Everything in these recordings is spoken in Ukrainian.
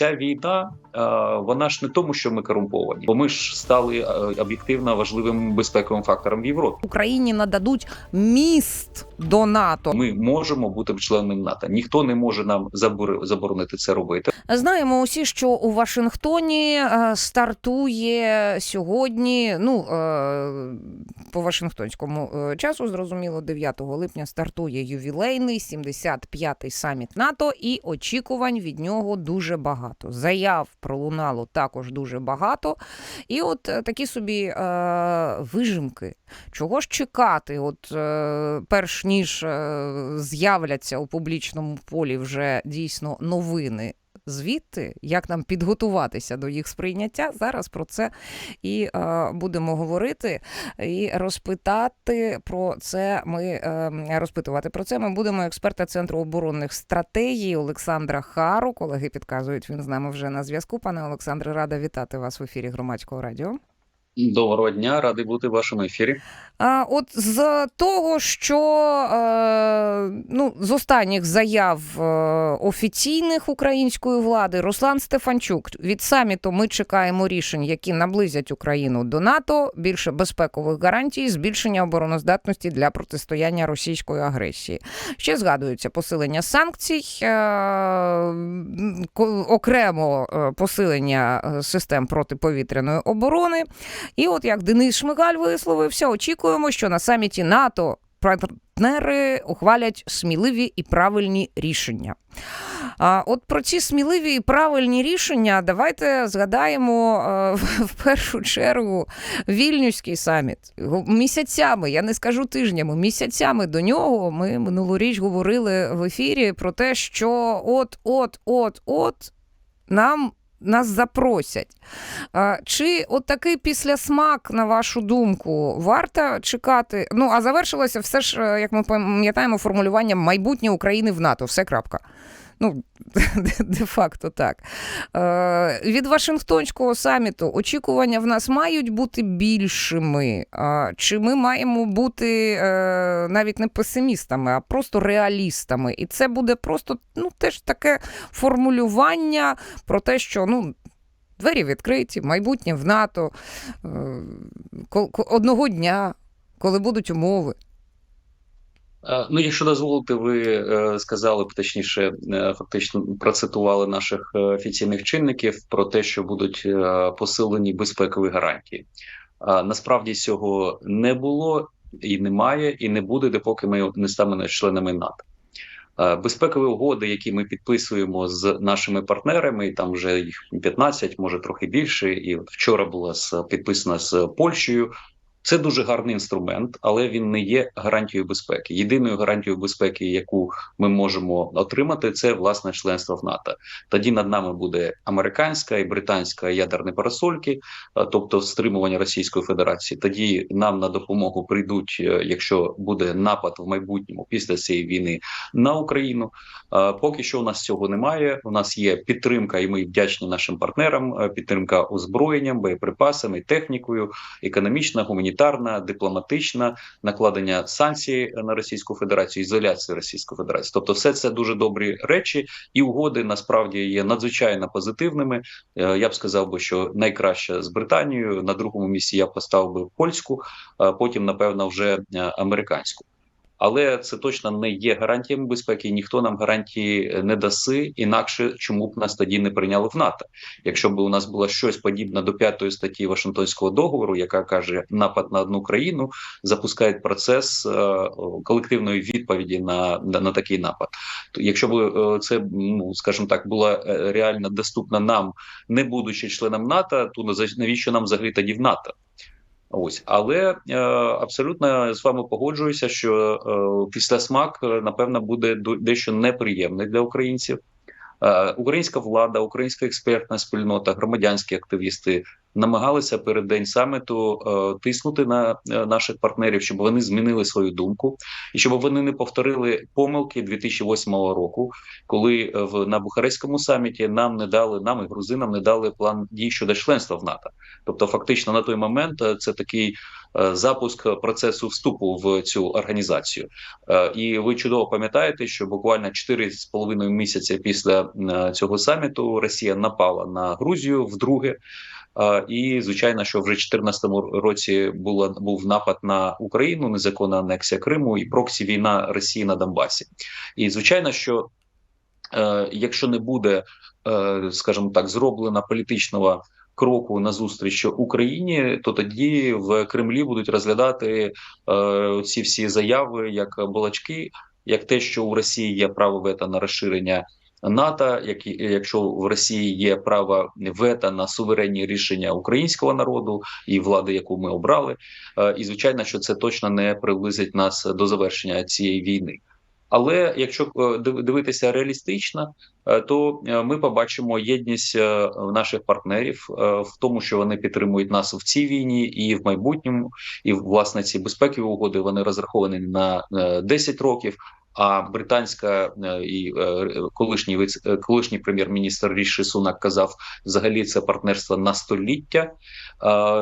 ця війна е, вона ж не тому, що ми корумповані, бо ми ж стали е, об'єктивно важливим безпековим фактором в Європі. Україні нададуть міст до НАТО. Ми можемо бути членом НАТО. Ніхто не може нам забор- заборонити це робити. Знаємо усі, що у Вашингтоні е, стартує сьогодні. Ну по Вашингтонському часу, зрозуміло, 9 липня стартує ювілейний 75-й саміт НАТО, і очікувань від нього дуже багато. Заяв пролунало також дуже багато. І от е, такі собі е, вижимки. Чого ж чекати? От е, перш ніж е, з'являться у публічному полі вже дійсно новини. Звідти, як нам підготуватися до їх сприйняття, зараз про це і е, будемо говорити і розпитати про це. Ми е, розпитувати про це. Ми будемо експерта центру оборонних стратегій Олександра Хару. Колеги підказують, він з нами вже на зв'язку. Пане Олександре, рада вітати вас в ефірі громадського радіо. Доброго дня, радий бути в вашому ефірі. А, от з того, що е, ну, з останніх заяв е, офіційних української влади, Руслан Стефанчук від саміту ми чекаємо рішень, які наблизять Україну до НАТО, більше безпекових гарантій, збільшення обороноздатності для протистояння російської агресії. Ще згадується посилення санкцій, е, окремо е, посилення е, систем протиповітряної оборони. І от як Денис Шмигаль висловився, очікуємо, що на саміті НАТО партнери ухвалять сміливі і правильні рішення. А от про ці сміливі і правильні рішення давайте згадаємо е, в першу чергу Вільнюський саміт. Місяцями, я не скажу тижнями, місяцями до нього ми минулоріч говорили в ефірі про те, що от, от, от, от нам нас запросять. Чи от такий післясмак, на вашу думку, варто чекати? Ну, а завершилося все ж, е, як ми пам'ятаємо, формулюванням майбутнє України в НАТО. Все крапка. Ну, де-факто так. Е, від Вашингтонського саміту очікування в нас мають бути більшими. Чи ми маємо бути е, навіть не песимістами, а просто реалістами? І це буде просто ну, теж таке формулювання про те, що ну. Двері відкриті, майбутнє в НАТО е, одного дня, коли будуть умови. Е, Ну, якщо дозволите, ви е, сказали точніше, е, фактично процитували наших офіційних чинників про те, що будуть посилені безпекові гарантії. Насправді цього не було і немає, і не буде, допоки ми не станемо членами НАТО. Безпекові угоди, які ми підписуємо з нашими партнерами, там вже їх 15, може трохи більше. І вчора була підписана з Польщею. Це дуже гарний інструмент, але він не є гарантією безпеки. Єдиною гарантією безпеки, яку ми можемо отримати, це власне членство в НАТО. Тоді над нами буде американська і британська ядерні парасольки, е, тобто стримування Російської Федерації. Тоді нам на допомогу прийдуть, е, якщо буде напад в майбутньому після цієї війни на Україну. Е, Поки що у нас цього немає. У нас є підтримка, і ми вдячні нашим партнерам. Підтримка озброєнням, боєприпасами, технікою, економічна, гуманітарна, дипломатична, накладення санкцій на Російську Федерацію, ізоляція Російської Федерації. Тобто, все це дуже добрі речі, і угоди насправді є надзвичайно позитивними. Е, Я б сказав би, що найкраще з Британією. На другому місці я поставив би польську, потім, напевно, вже е, американську. Але це точно не є гарантіями безпеки. Ніхто нам гарантії не даси, інакше чому б нас тоді не прийняли в НАТО. Якщо б у нас було щось подібне до п'ятої статті Вашингтонського договору, яка каже, напад на одну країну запускає процес е, колективної відповіді на, на, на такий напад. То якщо б е, це ну скажімо так була е, реально доступна нам, не будучи членом НАТО, то навіщо нам взагалі тоді в НАТО? Ось, але е, абсолютно з вами погоджуюся, що е, після смак, е, напевно, буде дещо неприємний для українців. Е, українська влада, українська експертна спільнота, громадянські активісти намагалися перед день саміту е, тиснути на е, наших партнерів, щоб вони змінили свою думку, і щоб вони не повторили помилки 2008 року, коли е, в на Бухарестському саміті нам не дали нам і грузинам не дали план дій щодо членства в НАТО. Тобто, фактично на той момент це такий запуск процесу вступу в цю організацію. І ви чудово пам'ятаєте, що буквально 4,5 місяці після цього саміту Росія напала на Грузію вдруге. І звичайно, що вже в 2014 році була був напад на Україну, незаконна анексія Криму і проксі війна Росії на Донбасі. І звичайно, що е, якщо не буде, е, скажімо так, зроблена політичного кроку на зустріч Україні, то тоді в Кремлі будуть розглядати е, ці всі заяви як балачки, як те, що у Росії є право вето на розширення. НАТО, як якщо в Росії є право вето на суверенні рішення українського народу і влади, яку ми обрали, Е, і звичайно, що це точно не приблизить нас до завершення цієї війни. Але якщо е, дивитися реалістично, е, то ми побачимо єдність наших партнерів в тому, що вони підтримують нас в цій війні і в майбутньому, і власне ці безпекові угоди вони розраховані на е, 10 років. А британська е, і е, колишній вице- е, колишній прем'єр-міністр Ріші Сунак казав, взагалі це партнерство на століття.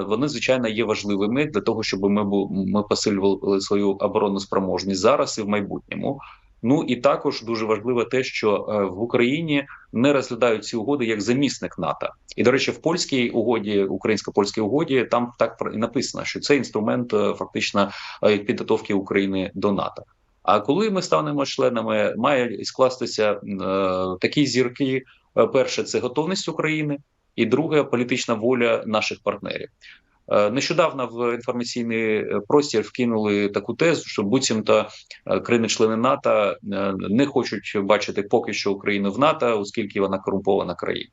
Вони звичайно є важливими для того, щоб ми ми посилювали свою оборонну спроможність зараз і в майбутньому. Ну і також дуже важливо те, що в Україні не розглядають ці угоди як замісник НАТО. І до речі, в польській угоді, українсько-польській угоді, там так і написано, що це інструмент фактично підготовки України до НАТО. А коли ми станемо членами, має скластися е, такі зірки: Е, перше це готовність України, і друге політична воля наших партнерів. Е, Нещодавно в інформаційний е, простір вкинули таку тезу, що буцімто е, країни-члени НАТО не хочуть бачити поки що Україну в НАТО, оскільки вона корумпована країна.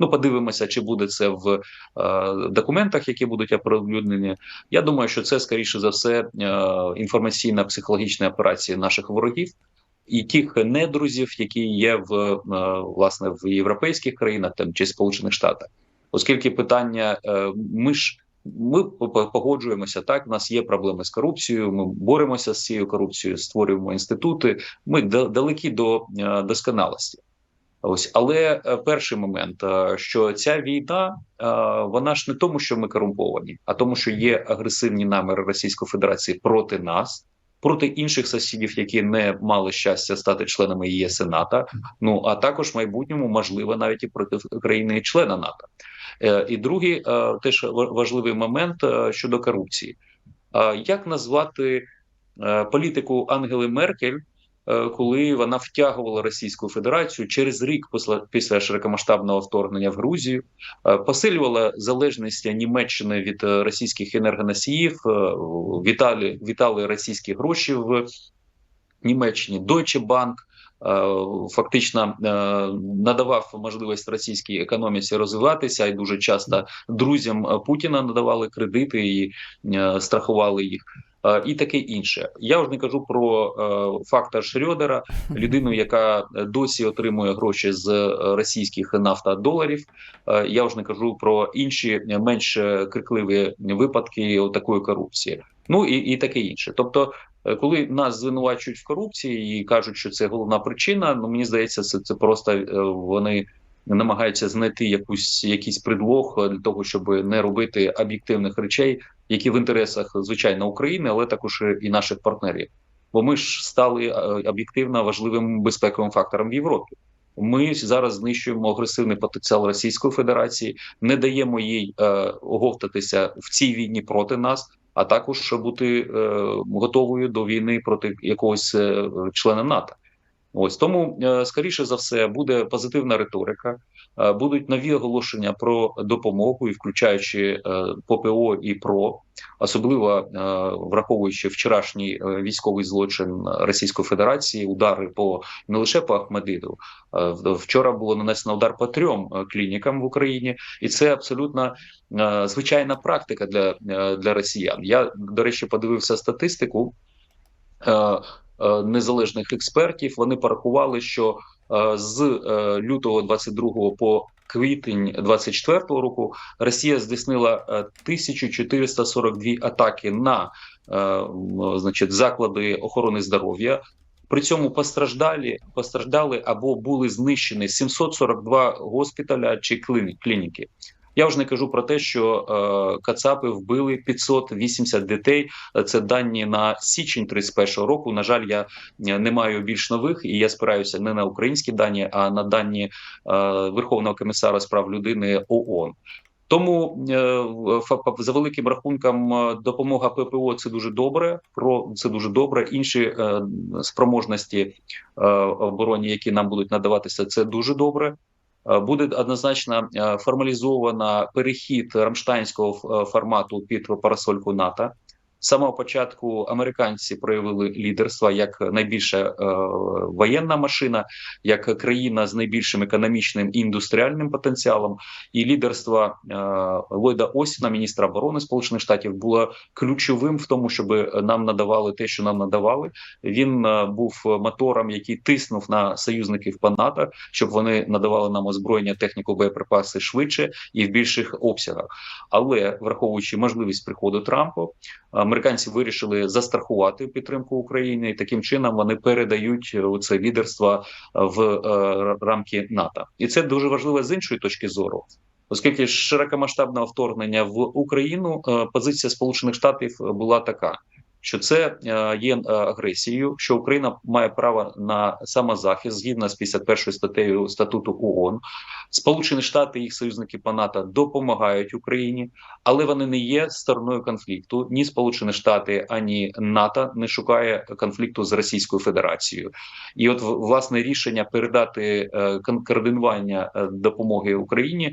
Ну, подивимося, чи буде це в документах, які будуть оприлюднені. Я думаю, що це скоріше за все інформаційна психологічна операція наших ворогів. І тих недрузів, які є в власне в європейських країнах там чи Сполучених Штатах, оскільки питання ми ж ми по- по- погоджуємося так. У нас є проблеми з корупцією. Ми боремося з цією корупцією, створюємо інститути. Ми далекі до е, досконалості. Ось, але е, перший момент, е, що ця війна, вона ж не тому, що ми корумповані, а тому, що є агресивні наміри Російської Федерації проти нас, проти інших сусідів, які не мали щастя стати членами ЄС і НАТО. Ну а також в майбутньому можливо навіть і проти країни-члена НАТО. Е, І другий е, теж важливий момент е, щодо корупції. Як назвати політику Ангели Меркель, коли вона втягувала Російську Федерацію через рік після, широкомасштабного вторгнення в Грузію, посилювала залежність Німеччини від російських енергоносіїв, вітали, вітали російські гроші в Німеччині, Deutsche Bank. Е, Фактично е, надавав можливість російській економіці розвиватися, і дуже часто друзям е, Путіна надавали кредити і страхували їх, і таке інше. Я вже не кажу про фактор Шрёдера, людину, яка досі отримує гроші з російських нафтодоларів. Я вже не кажу про інші менш крикливі випадки такої корупції. Ну і, і таке інше. Тобто, коли нас звинувачують в корупції і кажуть, що це головна причина, ну мені здається, це, це просто е, вони намагаються знайти якусь якийсь предлог е, для того, щоб не робити об'єктивних речей, які в інтересах звичайно України, але також і наших партнерів. Бо ми ж стали е, об'єктивно важливим безпековим фактором в Європі. Ми зараз знищуємо агресивний потенціал Російської Федерації, не даємо їй е, оговтатися в цій війні проти нас, а також бути е, готовою до війни проти якогось е, члена НАТО. Ось тому, е, скоріше за все, буде позитивна риторика, будуть нові оголошення про допомогу, і включаючи е, ППО і ПРО, особливо е, враховуючи вчорашній е, військовий злочин Російської Федерації, удари по не лише по Ахмедиду. Е, Вчора було нанесено удар по трьом е, клінікам в Україні, і це абсолютно е, звичайна практика для, е, для росіян. Я до речі подивився статистику. Е, е, Незалежних експертів вони порахували, що е, з е, лютого 22 по квітень 24-го року Росія здійснила е, 1442 атаки на е, значить, заклади охорони здоров'я. При цьому постраждалі постраждали або були знищені 742 госпіталя чи кліні- клініки. Я вже не кажу про те, що е, Кацапи вбили 580 дітей. Це дані на січень 31-го року. На жаль, я е, не маю більш нових, і я спираюся не на українські дані, а на дані е, Верховного комісара з прав людини ООН. Тому за великим рахунком допомога ППО це дуже добре. Про це дуже добре. Інші спроможності обороні, які нам будуть надаватися, це дуже добре. Е, Буде однозначно е, формалізовано перехід рамштайнського е, формату під парасольку НАТО. З самого початку американці проявили лідерство як найбільша е, воєнна машина, як країна з найбільшим економічним і індустріальним потенціалом. І лідерство е, Ллойда Осіна, міністра оборони Сполучених Штатів, було ключовим в тому, щоб нам надавали те, що нам надавали. Він е, був мотором, який тиснув на союзників по НАТО, щоб вони надавали нам озброєння, техніку, боєприпаси швидше і в більших обсягах. Але враховуючи можливість приходу Трампа, американці вирішили застрахувати підтримку України, і таким чином вони передають е, це лідерство в е, рамки НАТО, і це дуже важливо з іншої точки зору. Оскільки широкомасштабного вторгнення в Україну е, позиція Сполучених Штатів була така, що це е, є е, агресією, що Україна має право на самозахист згідно з 51 статтею статуту ООН. Сполучені Штати і їх союзники по НАТО допомагають Україні, але вони не є стороною конфлікту. Ні Сполучені Штати, ані НАТО не шукає конфлікту з Російською Федерацією. І от власне рішення передати е, координування допомоги Україні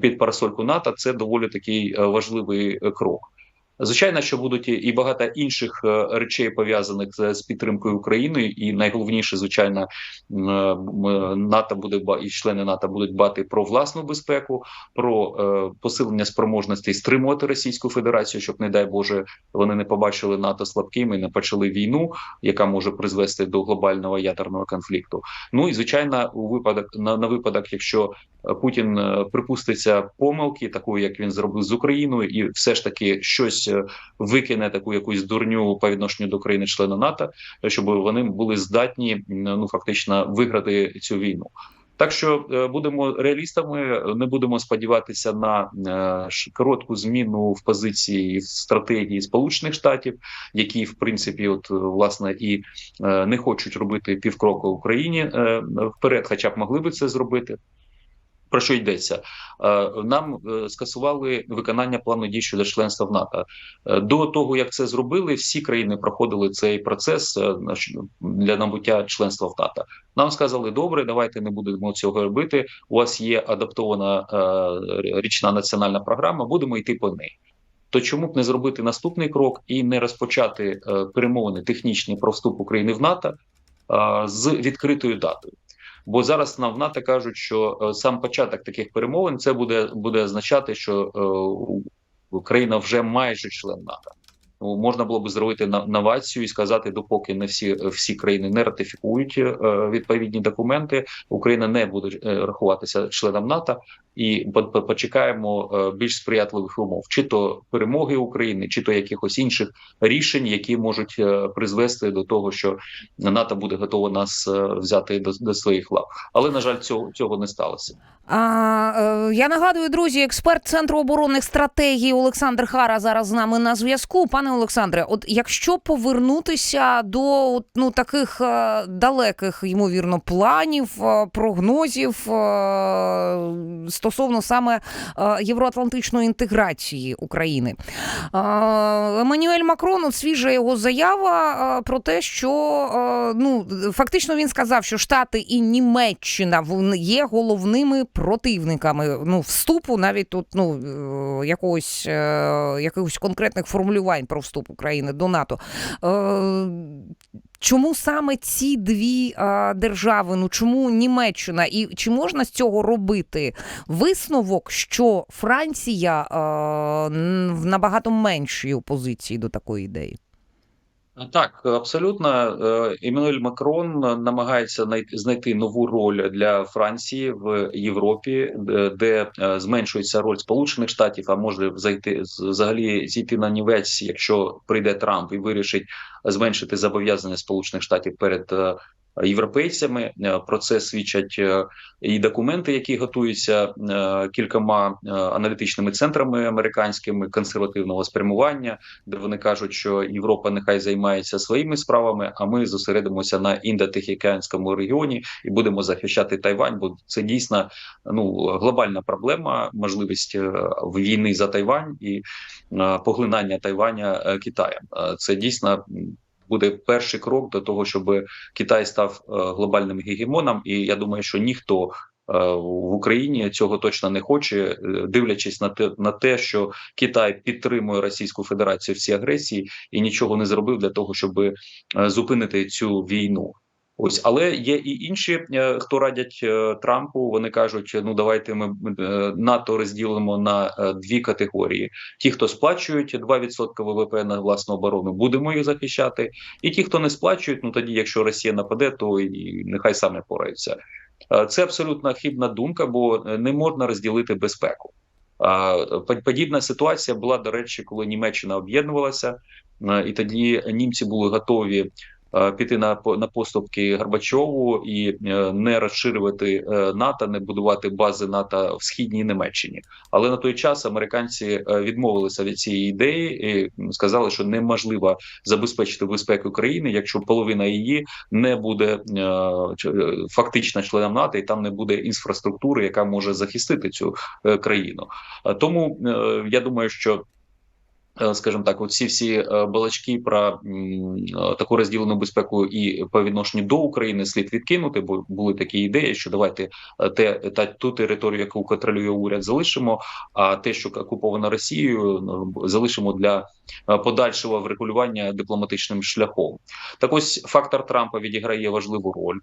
під парасольку НАТО це доволі такий важливий крок. Звичайно, що будуть і- багато інших е, речей пов'язаних з, підтримкою України, і найголовніше, звичайно, е, м, НАТО буде і члени НАТО будуть дбати про власну безпеку, про е, посилення спроможностей стримувати Російську Федерацію, щоб, не дай Боже, вони не побачили НАТО слабким і не почали війну, яка може призвести до глобального ядерного конфлікту. Ну і звичайно, у випадок на, на випадок, якщо е, Путін е, припуститься помилки, такої як він зробив з Україною, і все ж таки щось е, викине таку якусь дурню по відношенню до країни члена НАТО, щоб вони були здатні ну фактично виграти цю війну. Так що е, будемо реалістами, не будемо сподіватися на коротку зміну в позиції в стратегії Сполучених Штатів, які в принципі, от власне і не хочуть робити півкроку Україні вперед, хоча б могли би це зробити. Про що йдеться? Е, Нам е, скасували виконання плану дій щодо членства в НАТО. Е, До того як це зробили, всі країни проходили цей процес для набуття членства в НАТО. Нам сказали, добре, давайте не будемо цього робити. У вас є адаптована річна національна програма, будемо йти по неї. То чому б не зробити наступний крок і не розпочати перемовини технічні про вступ України в НАТО з відкритою датою? Бо зараз нам кажуть, що е, сам початок таких перемовин це буде буде означати, що е, Україна вже майже член НАТО. Ну, можна було б зробити новацію і сказати, допоки не всі всі країни не ратифікують е, відповідні документи, Україна не буде е, рахуватися членом НАТО, і по- по- почекаємо е, більш сприятливих умов, чи то перемоги України, чи то якихось інших рішень, які можуть призвести до того, що НАТО буде готово нас взяти до, до своїх лав. Але на жаль, цього цього не сталося. А, я нагадую, друзі, експерт Центру оборонних стратегій Олександр Хара зараз з нами на зв'язку. Пане Олександре, от якщо повернутися до ну, таких е, далеких, ймовірно, планів, е, прогнозів е, стосовно саме євроатлантичної інтеграції України. Еммануель Макрон, от свіжа його заява про те, що ну, фактично він сказав, що Штати і Німеччина є головними противниками ну, вступу, навіть тут ну, якогось, якихось конкретних формулювань про вступ України до НАТО. Е, Чому саме ці дві е, держави? Ну чому Німеччина? І чи можна з цього робити висновок, що Франція е, в набагато меншій опозиції до такої ідеї? Так, абсолютно. Е, Еммануель Макрон намагається знайти нову роль для Франції в Європі, де е, зменшується роль Сполучених Штатів, а може зайти взагалі зійти на нівець, якщо прийде Трамп і вирішить зменшити зобов'язання Сполучених Штатів перед е, європейцями. Е, про це свідчать е, і документи, які готуються е, кількома аналітичними центрами американськими консервативного спрямування, де вони кажуть, що Європа нехай займається своїми справами, а ми зосередимося на індотихоокеанському регіоні і будемо захищати Тайвань. Бо це дійсно ну глобальна проблема, можливість війни за Тайвань і поглинання Тайваня Китаєм. Це дійсно буде перший крок до того, щоб Китай став е, глобальним гегемоном. І я думаю, що ніхто е, в Україні цього точно не хоче, е, дивлячись на те на те, що Китай підтримує Російську Федерацію всі агресії і нічого не зробив для того, щоб зупинити цю війну. Ось, але є і інші, е, хто радять е, Трампу. Вони кажуть: ну давайте ми е, НАТО розділимо на дві категорії: ті, хто сплачують 2% ВВП на власну оборону, будемо їх захищати, і ті, хто не сплачують, ну тоді, якщо Росія нападе, то і нехай саме пораються. Це абсолютно хибна думка, бо не можна розділити безпеку. Подібна ситуація була до речі, коли Німеччина об'єднувалася, і тоді німці були готові піти на на поступки Горбачову і е, не розширювати е, НАТО, не будувати бази НАТО в східній Німеччині. Але на той час американці відмовилися від цієї ідеї і сказали, що неможливо забезпечити безпеку країни, якщо половина її не буде фактично членом НАТО, і там не буде інфраструктури, яка може захистити цю країну. Тому я думаю, що Е, скажімо так, оці всі е, балачки про е, таку розділену безпеку і по відношенню до України слід відкинути, бо були такі ідеї, що давайте те та ту територію, яку контролює уряд, залишимо. А те, що окуповано Росією, залишимо для подальшого врегулювання дипломатичним шляхом. Так ось фактор Трампа відіграє важливу роль.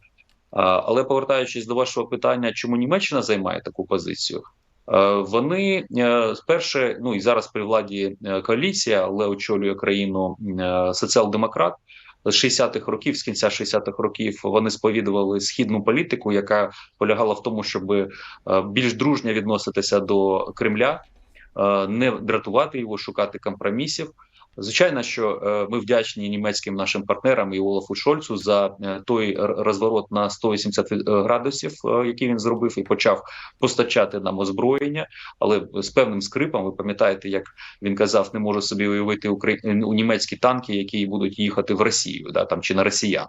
Але повертаючись до вашого питання, чому Німеччина займає таку позицію? Е, вони сперше, ну і зараз при владі е, коаліція, але очолює країну соціал-демократ. З 60-х років, з кінця 60-х років, вони сповідували східну політику, яка полягала в тому, щоб більш дружньо відноситися до Кремля, не дратувати його, шукати компромісів. Звичайно, що е, ми вдячні німецьким нашим партнерам і Олафу Шольцу за е, той розворот на 180 е, градусів, який він зробив, і почав постачати нам озброєння, але з певним скрипом. Ви пам'ятаєте, як він казав, не може собі уявити у німецькі танки, які будуть їхати в Росію, да там чи на Росіян.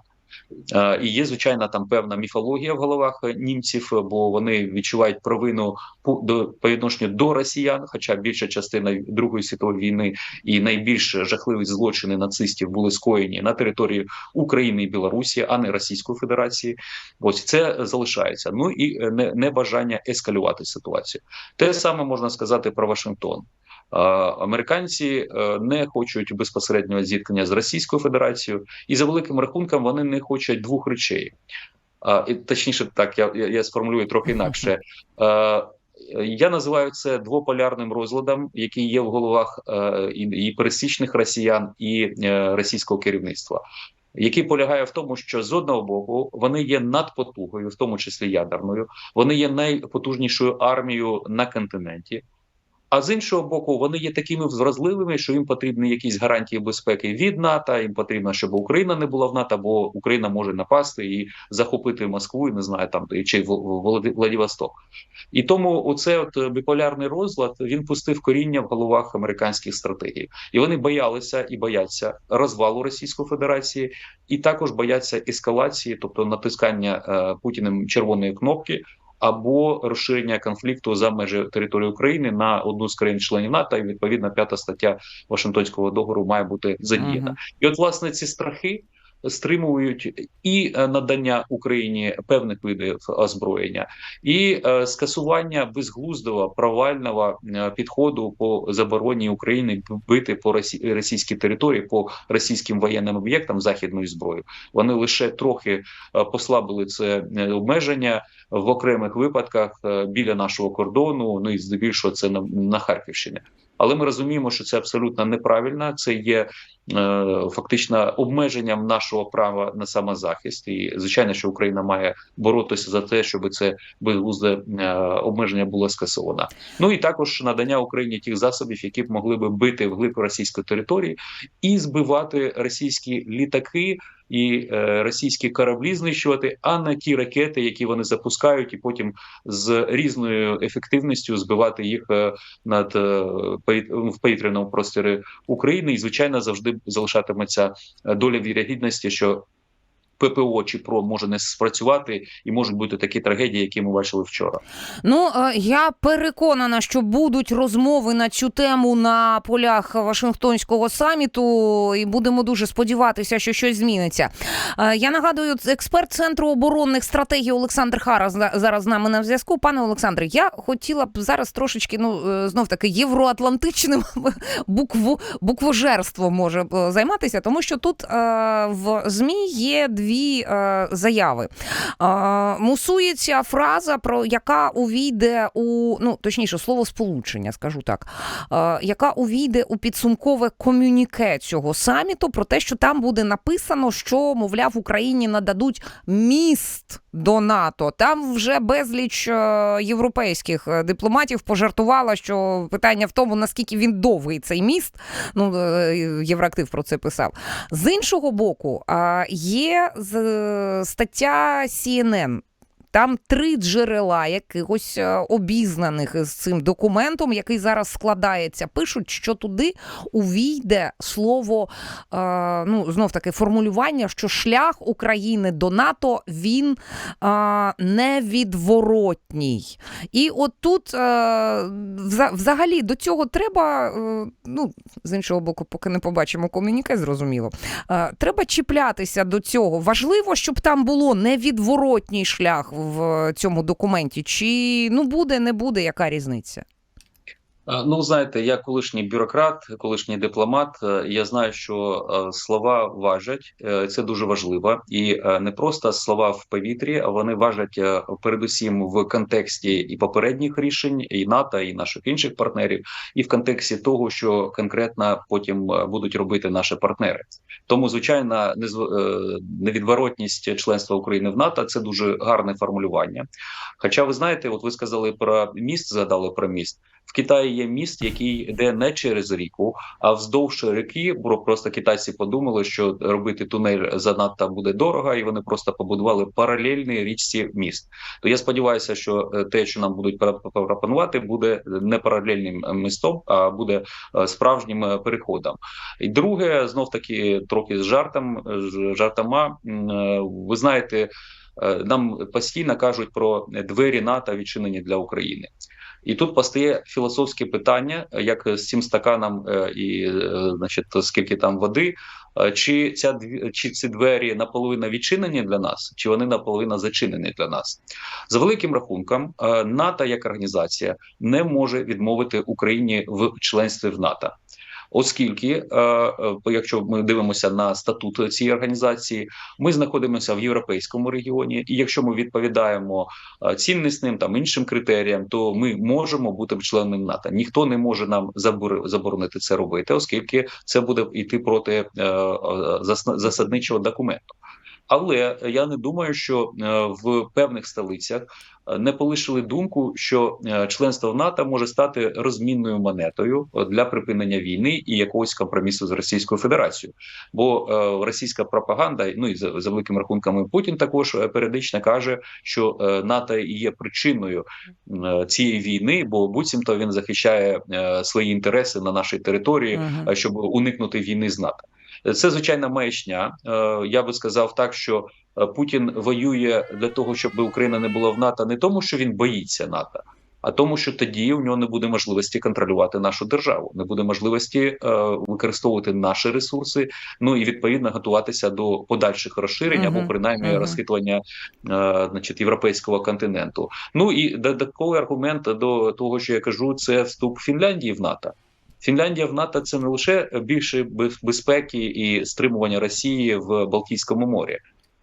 І є звичайно там певна міфологія в головах німців, бо вони відчувають провину по відношенню до росіян. Хоча більша частина Другої світової війни і найбільш жахливі злочини нацистів були скоєні на території України і Білорусі, а не Російської Федерації. Ось це залишається. Ну і небажання ескалювати ситуацію. Те саме можна сказати про Вашингтон. Американці е, не хочуть безпосереднього зіткнення з Російською Федерацією, і за великим рахунком вони не хочуть двох речей. І точніше, так я я, я сформулюю трохи інакше. Я називаю це двополярним розладом, який є в головах е, і пересічних росіян і е, російського керівництва, який полягає в тому, що з одного боку вони є надпотугою, в тому числі ядерною, вони є найпотужнішою армією на континенті. А з іншого боку, вони є такими вразливими, що їм потрібні якісь гарантії безпеки від НАТО. Їм потрібно, щоб Україна не була в НАТО, бо Україна може напасти і захопити Москву, і не знаю там чи Владивосток. І тому оце от біполярний розлад він пустив коріння в головах американських стратегій, і вони боялися і бояться розвалу Російської Федерації, і також бояться ескалації, тобто натискання е, Путіним червоної кнопки або розширення конфлікту за межі території України на одну з країн-членів НАТО, і відповідно п'ята стаття Вашингтонського договору має бути задіяна. Uh -huh. І от власне ці страхи. Стримують і е, надання Україні певних видів озброєння, і е, скасування безглуздого провального е, підходу по забороні України бити по російській території по російським воєнним об'єктам західної зброї. Вони лише трохи послабили це обмеження. в окремих випадках біля нашого кордону. Ну і здебільшого це на, на Харківщині. Але ми розуміємо, що це абсолютно неправильно. Це є е, фактично обмеженням нашого права на самозахист. І звичайно, що Україна має боротися за те, щоб це безглузде е, обмеження було скасовано. Ну і також надання Україні тих засобів, які б могли би бити вглиб російської території і збивати російські літаки і е, російські кораблі знищувати, а на ті ракети, які вони запускають, і потім з різною ефективністю збивати їх е, над е, в повітряному просторі України. І звичайно, завжди залишатиметься е, доля вірогідності, що ППО чи ПРО може не спрацювати, і можуть бути такі трагедії, які ми бачили вчора. Ну е, я переконана, що будуть розмови на цю тему на полях Вашингтонського саміту, і будемо дуже сподіватися, що щось зміниться. Е, Я нагадую, експерт центру оборонних стратегій Олександр Хара зараз з нами на зв'язку. Пане Олександре, я хотіла б зараз трошечки, ну е, знов таки, євроатлантичним букву буквожерством може займатися, тому що тут в змі є дві е, заяви. Е, мусується фраза, про яка увійде у ну точніше слово сполучення, скажу так, е, яка увійде у підсумкове комюніке цього саміту про те, що там буде написано, що мовляв Україні нададуть міст до НАТО. Там вже безліч е, європейських е, дипломатів пожартувала, що питання в тому, наскільки він довгий цей міст. Ну е, Євроактив про це писав. З іншого боку, є стаття CNN. Там три джерела якихось е, обізнаних з цим документом, який зараз складається, пишуть, що туди увійде слово, е, ну знов таки формулювання, що шлях України до НАТО він е, невідворотній. І от тут е, взагалі до цього треба, е, ну з іншого боку, поки не побачимо комуніке, зрозуміло. Е, Треба чіплятися до цього. Важливо, щоб там було невідворотній шлях в цьому документі. Чи ну буде, не буде, яка різниця? Е, Ну, знаєте, я колишній бюрократ, колишній дипломат. е, Я знаю, що е, слова важать, це дуже важливо, і не просто слова в повітрі, а вони важать передусім в контексті і попередніх рішень, і НАТО, і наших інших партнерів, і в контексті того, що конкретно потім будуть робити наші партнери. Тому, звичайно, невідворотність членства України в НАТО це дуже гарне формулювання. Хоча ви знаєте, от ви сказали про міст, згадали про міст. В Китаї є міст, який йде не через ріку, а вздовж ріки. Бо просто китайці подумали, що робити тунель занадто буде дорого, і вони просто побудували паралельний річці міст. То я сподіваюся, що е, те, що нам будуть пропонувати, буде не паралельним містом, а буде е, справжнім е, переходом. І друге, знов таки трохи з жартом жартома. Ви знаєте. Нам постійно кажуть про двері НАТО відчинені для України. І тут постає філософське питання, як з цим стаканом е, і е, значить, скільки там води, е, чи ця чи ці двері наполовину відчинені для нас, чи вони наполовину зачинені для нас. За великим рахунком, НАТО як організація не може відмовити Україні в членстві в НАТО. Оскільки, е, е, якщо ми дивимося на статут цієї організації, ми знаходимося в європейському регіоні, і якщо ми відповідаємо е, ціннісним там іншим критеріям, то ми можемо бути членом НАТО. Ніхто не може нам забор- заборонити це робити, оскільки це буде йти проти засадничого документу. Але я не думаю, що е, в певних столицях е, не полишили думку, що е, членство в НАТО може стати розмінною монетою для припинення війни і якогось компромісу з Російською Федерацією. Бо російська пропаганда, ну і за, за великим рахунками Путін також періодично каже, що НАТО і є причиною цієї війни, бо буцімто він захищає свої інтереси на нашій території, щоб уникнути війни з НАТО. Це звичайна маячня. Е, Я би сказав так, що е, Путін воює для того, щоб Україна не була в НАТО, не тому, що він боїться НАТО, а тому, що тоді у нього не буде можливості контролювати нашу державу, не буде можливості е, використовувати наші ресурси. Ну і відповідно готуватися до подальших розширень або принаймні мгм. розхитування, е, значить, європейського континенту. Ну і додатковий аргумент до того, що я кажу, це вступ Фінляндії в НАТО. Фінляндія в НАТО це не лише більше без- безпеки і стримування Росії в Балтійському морі.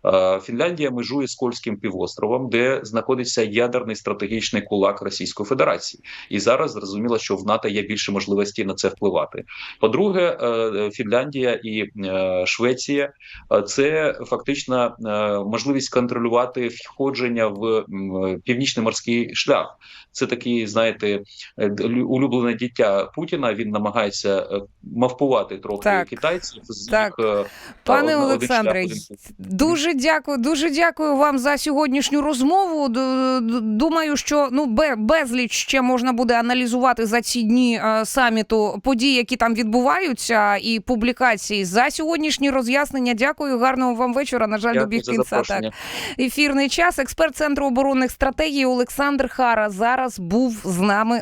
Е, Фінляндія межує з Кольським півостровом, де знаходиться ядерний стратегічний кулак Російської Федерації, і зараз зрозуміло, що в НАТО є більше можливості на це впливати. По-друге, е, Фінляндія і е, Швеція це фактично можливість контролювати входження в північний морський шлях. Це такий, знаєте, улюблене дитя Путіна. Він намагається мавпувати трохи Так. китайців з Так. їх Пане Олександре, один путь. Дуже дякую, дуже дякую вам за сьогоднішню розмову. Думаю, що ну бе- безліч ще можна буде аналізувати за ці дні е, саміту події, які там відбуваються, і публікації за сьогоднішні роз'яснення. Дякую, гарного вам вечора. На жаль, добіг кінця. Так ефірний час. Експерт центру оборонних стратегій Олександр Хара зараз був з нами